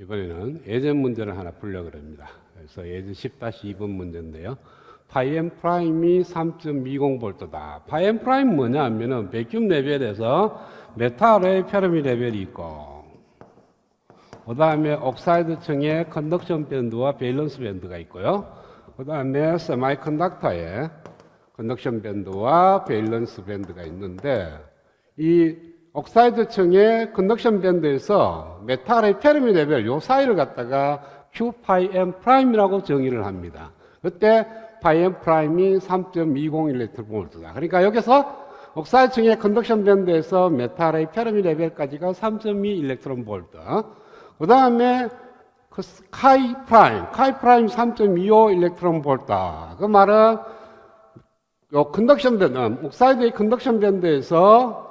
이번에는 예전 문제를 하나 풀려고 합니다. 그래서 예전 10-2번 문제인데요. 파이엠 프라임이 3.20V다. 파이엠 프라임 뭐냐 하면은 백큐ම් 레벨에서 메탈의 페르미 레벨이 있고 그 다음에 옥사이드 층에 컨덕션 밴드와 밸런스 밴드가 있고요. 그 다음에 세마이컨덕터에 컨덕션 밴드와 밸런스 밴드가 있는데 이 옥사이드층의 컨덕션 밴드에서 메탈의 페르미 레벨 요 사이를 갖다가 Q 파이 M 프라임이라고 정의를 합니다. 그때 파이 M 프라임이 3.20 일렉트로볼트다. 그러니까 여기서 옥사이드층의 컨덕션 밴드에서 메탈의 페르미 레벨까지가 3.2 일렉트론 볼트. 그 다음에 그 카이 프라임, 카이 프라임 3.25 일렉트론 볼트다. 그 말은 요 컨덕션 밴드, 옥사이드의 컨덕션 밴드에서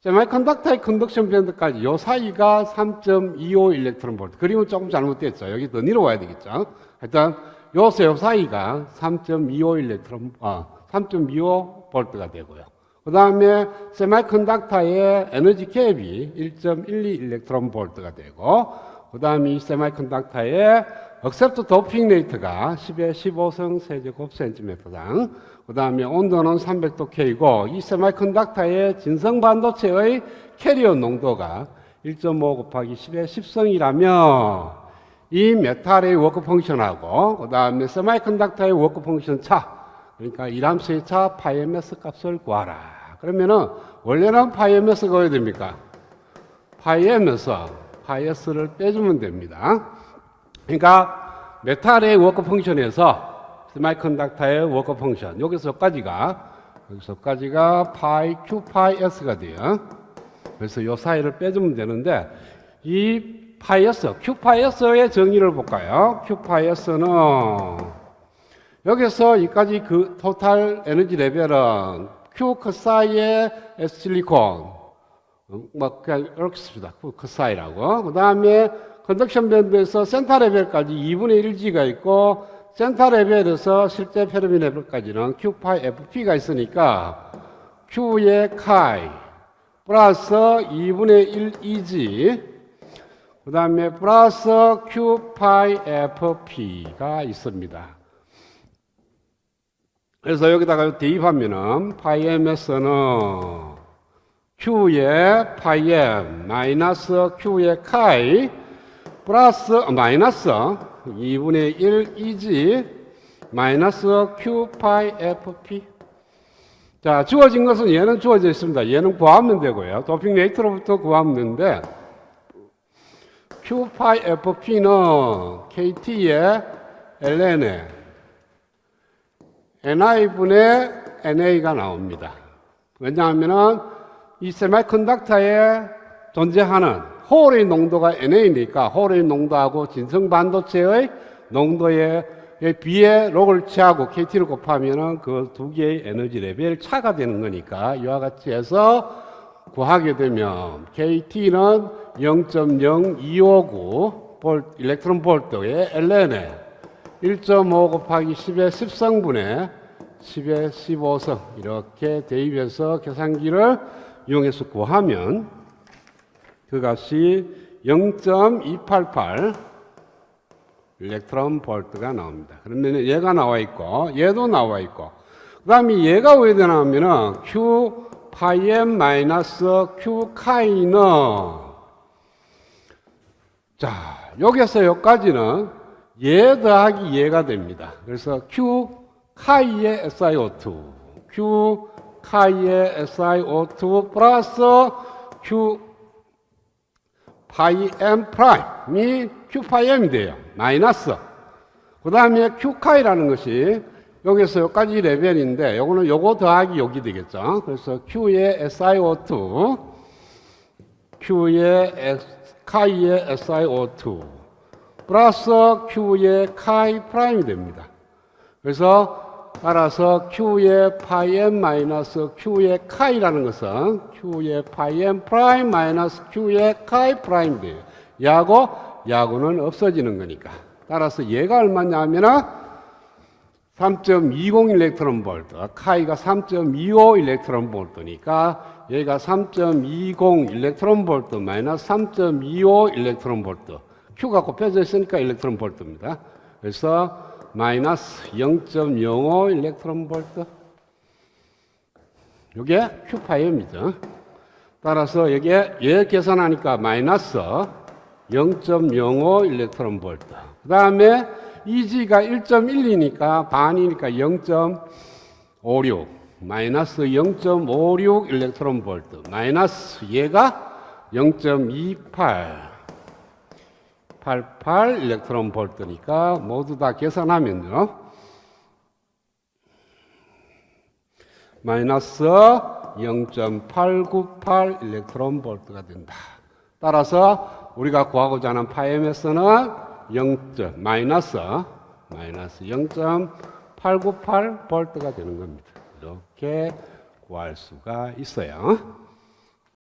세마이컨덕터의 컨덕션 밴드까지 요 사이가 3.25 일렉트론 볼트. 그림은 조금 잘못됐죠. 여기 더 내려와야 되겠죠. 하여튼 요새 요 사이가 3.25 일렉트론, 아, 3.25 볼트가 되고요. 그 다음에 세마이컨덕터의 에너지 캡이 1.12 일렉트론 볼트가 되고, 그 다음에 이 세마이컨덕터의 억셉트 도핑 레이트가 10에 15성 세제곱 센티미터당, 그 다음에 온도는 300도 K고, 이 세마이컨덕터의 진성 반도체의 캐리어 농도가 1.5 곱하기 10에 10성이라면, 이 메탈의 워크 펑션하고, 그 다음에 세마이컨덕터의 워크 펑션 차, 그러니까 이람수의 차 파이엠스 값을 구하라. 그러면은, 원래는 파이엠스가 어야 됩니까? 파이엠스, 파이에스를 빼주면 됩니다. 그러니까 메탈의 워크 펑션에서 스마이컨덕터의 워크 펑션 여기서까지가 여기서까지가 파이 q 파이 s가 돼요. 그래서 요 사이를 빼주면 되는데 이 파이 s q 파이 s의 정의를 볼까요? q 파이 s는 여기서 여기까지 그 토탈 에너지 레벨은 q 커사이의 s 실리콘 어, 뭐 그냥 이렇게 씁니다. q 커사이라고 그 다음에 컨덕션 밴드에서 센터 레벨까지 2분의 1G가 있고 센터 레벨에서 실제 페르미 레벨까지는 Q 파이 FP가 있으니까 Q의 카이 플러스 2분의 1 EG 그 다음에 플러스 Q 파이 FP가 있습니다. 그래서 여기다가 대입하면은 파이 MS는 Q의 파이 M 마이너스 Q의 카이 플러스 어, 마이너스 2분의 1 EG 마이너스 Q 파이 FP 자 주어진 것은 얘는 주어져 있습니다. 얘는 구하면 되고요. 도핑 레이트로부터 구하면 되는데 Q 파이 FP는 KT의 ln에 NI분의 NA가 나옵니다. 왜냐하면 이 세마이컨덕터에 존재하는 홀의 농도가 NA니까 홀의 농도하고 진성 반도체의 농도에 비에 록을 취하고 KT를 곱하면은 그두 개의 에너지 레벨 차가 되는 거니까 이와 같이 해서 구하게 되면 KT는 0.0259볼 일렉트론 볼트의 ln에 1.5 곱하기 10의 10성분의 10의 15성 이렇게 대입해서 계산기를 이용해서 구하면 그 값이 0.288 일렉트론 볼트가 나옵니다. 그러면 얘가 나와 있고 얘도 나와 있고 그 다음에 얘가 왜 되냐면은 Q 파이엠 마이너스 Q 카이는 자 여기서 여기까지는 얘 더하기 얘가 됩니다. 그래서 Q 카이의 SiO2 Q 카이의 SiO2 플러스 Q 파이 M 프라임이 Q 파이 M이 돼요. 마이너스. 그 다음에 Q 카이라는 것이 여기서 여기까지 레벨인데 요거는 요거 더하기 여기 되겠죠. 그래서 Q의 SiO2 Q의 카이의 SiO2 플러스 Q의 카이 프라임이 됩니다. 그래서 따라서 Q의 파이 M 마이너스 Q의 카이라는 것은 Q의 파이 M 프라임 마이너스 Q의 카이 프라임 돼요. 야고 야구는 없어지는 거니까. 따라서 얘가 얼마냐 하면은 3.20 일렉트론 볼트, 카이가 3.25 일렉트론 볼트니까 얘가 3.20 일렉트론 볼트 마이너스 3.25 일렉트론 볼트. Q가 곱해져 있으니까 일렉트론 볼트입니다. 그래서 마이너스 0.05 일렉트론 볼트. 이게 Q파이엠이죠. 따라서 여기에 얘 계산하니까 마이너스 0.05 일렉트론 볼트. 그 다음에 EG가 1.12니까 반이니까 0.56. 마이너스 0.56 일렉트론 볼트. 마이너스 얘가 0.28. 88 일렉트론 볼트니까 모두 다 계산하면요. 마이너스 0.898 일렉트론 볼트가 된다. 따라서 우리가 구하고자 하는 파엠에서는 0. 마이너스 마이너스 0.898 볼트가 되는 겁니다. 이렇게 구할 수가 있어요.